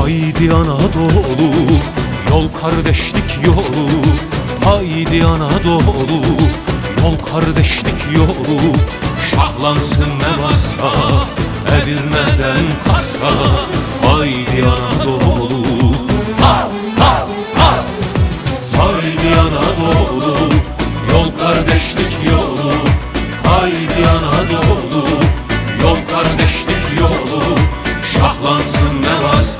Haydi Anadolu Yol kardeşlik yolu. Haydi Anadolu Yol kardeşlik yolu. Şahlansın ne varsa Edirne'den Kars'a Haydi Anadolu. Ha ha ha Haydi Anadolu Yol kardeşlik yolu. Haydi Anadolu Yol kardeşlik yolu. Şahlansın ne varsa